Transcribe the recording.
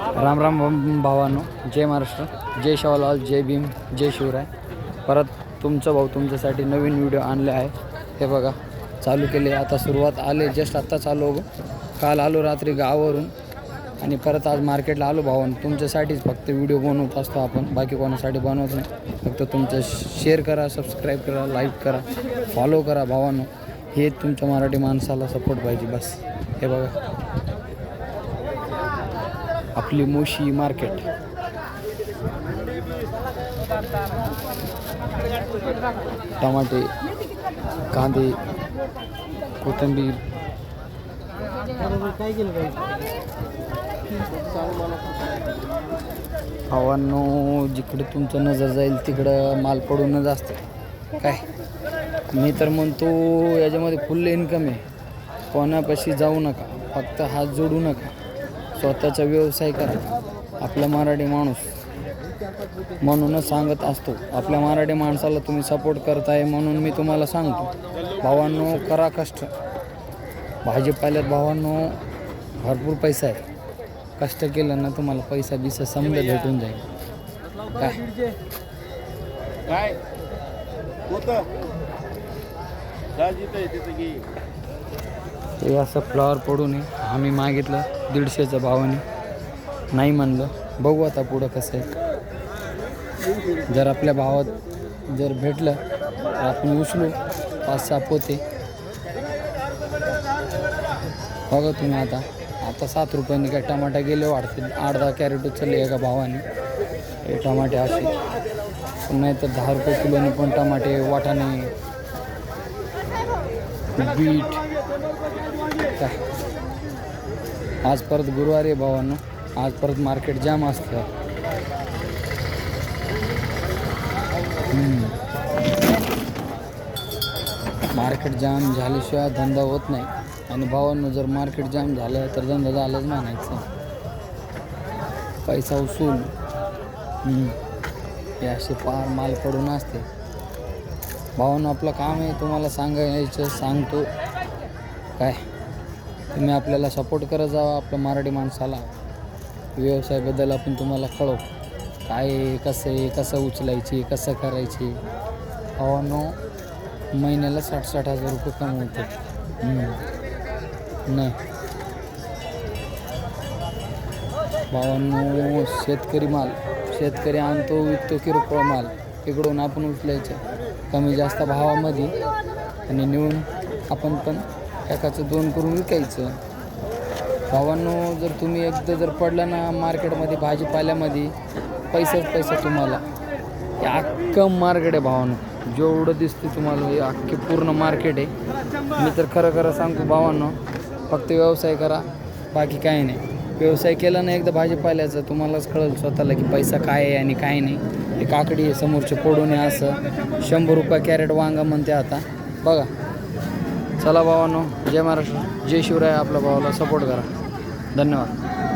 राम राम भावानो. जय महाराष्ट्र. जय शाहूलाल जय भीम जय शिवराय. परत तुमचं भाऊ तुमच्यासाठी नवीन व्हिडिओ आणले आहे. हे बघा चालू केले. आता सुरुवात आले. जस्ट आत्ता चालू हो काल आलो रात्री गावावरून. आणि परत आज मार्केटला आलो भावान. तुमच्यासाठीच फक्त व्हिडिओ बनवत असतो आपण. बाकी कोणासाठी बनवत नाही. फक्त तुमचं शेअर करा सबस्क्राईब करा लाईक करा फॉलो करा भावानो. हे तुमच्या मराठी माणसाला सपोर्ट पाहिजे बस. हे बघा. आपली मोशी मार्केट. टमाटे कांदे कोथिंबीर. भावांनो जिकडे तुमचं नजर जाईल तिकडं माल पडूनच असतं. काय? मी तर म्हणतो याच्यामध्ये फुल इन्कम आहे. कोणापाशी जाऊ नका. फक्त हात जोडू नका. स्वतःचा व्यवसाय करा. आपला मराठी माणूस म्हणूनच सांगत असतो. आपल्या मराठी माणसाला तुम्ही सपोर्ट करताय म्हणून मी तुम्हाला सांगतो. भावांनो करा कष्ट. भाजीपाल्यात भावांनो भरपूर पैसा आहे. कष्ट केलं ना तुम्हाला पैसा बिसा समजा भेटून जाईल. काय? असं फ्लॉवर पडू नये. आम्ही मागितलं. दीडशेच्या भावाने. नाही म्हणलं. बघू आता पुढं कसं आहे. जर आपल्या भावात जर भेटलं तर आपण उचलू. पाच सहा पोते. बघा तुम्ही आता. आता सात रुपयांनी काय टमाटा गेले वाढते आठ दहा कॅरेट उचलले एका भावाने. हे टमाटे असे. पण नाही तर दहा रुपये किलोने पण टमाटे वाटाणे. बीट. काय? आज परत गुरुवारी आहे भावांनो. आज परत मार्केट जाम असतं. मार्केट जाम झाल्याशिवाय धंदा होत नाही. आणि भावांनो जर मार्केट जाम झालं तर धंदा झालाच म्हणायचं. पैसा उसूल हे असे पार माल पडून असते. भावांनो आपलं काम आहे तुम्हाला सांगायचं सांगतो. काय? तुम्ही आपल्याला सपोर्ट करत जावा आपल्या मराठी माणसाला. व्यवसायाबद्दल आपण तुम्हाला कळव. काय कसं आहे कसं उचलायची कसं करायची? भावांनो महिन्याला साठ साठ हजार रुपये कमवते. नाही. भावांनो शेतकरी माल. शेतकरी आणतो विकतो किरकोळ माल. इकडून आपण उचलायचं. कमी जास्त भावामध्ये. आणि नेऊन आपण पण एकाचं दोन करून विकायचं. भावांनो जर तुम्ही एकदा जर पडलं ना मार्केटमध्ये भाजीपाल्यामध्ये पैसाच पैसा तुम्हाला. हे अख्खं मार्केट आहे भावांनो. जेवढं दिसते तुम्हाला हे अख्खे पूर्ण मार्केट आहे. मी तर खरं खरं सांगतो भावांनो फक्त व्यवसाय करा बाकी काही नाही. व्यवसाय केला ना एकदा भाजीपाल्याचा तुम्हालाच कळेल स्वतःला की पैसा काय आहे आणि काय नाही. हे काकडी आहे समोरचे पोडून आहे असं. शंभर रुपये कॅरेट वांगा म्हणते आता. बघा. चला भावांनो जय महाराष्ट्र जय शिवराय आपल्या भावाला सपोर्ट करा. धन्यवाद.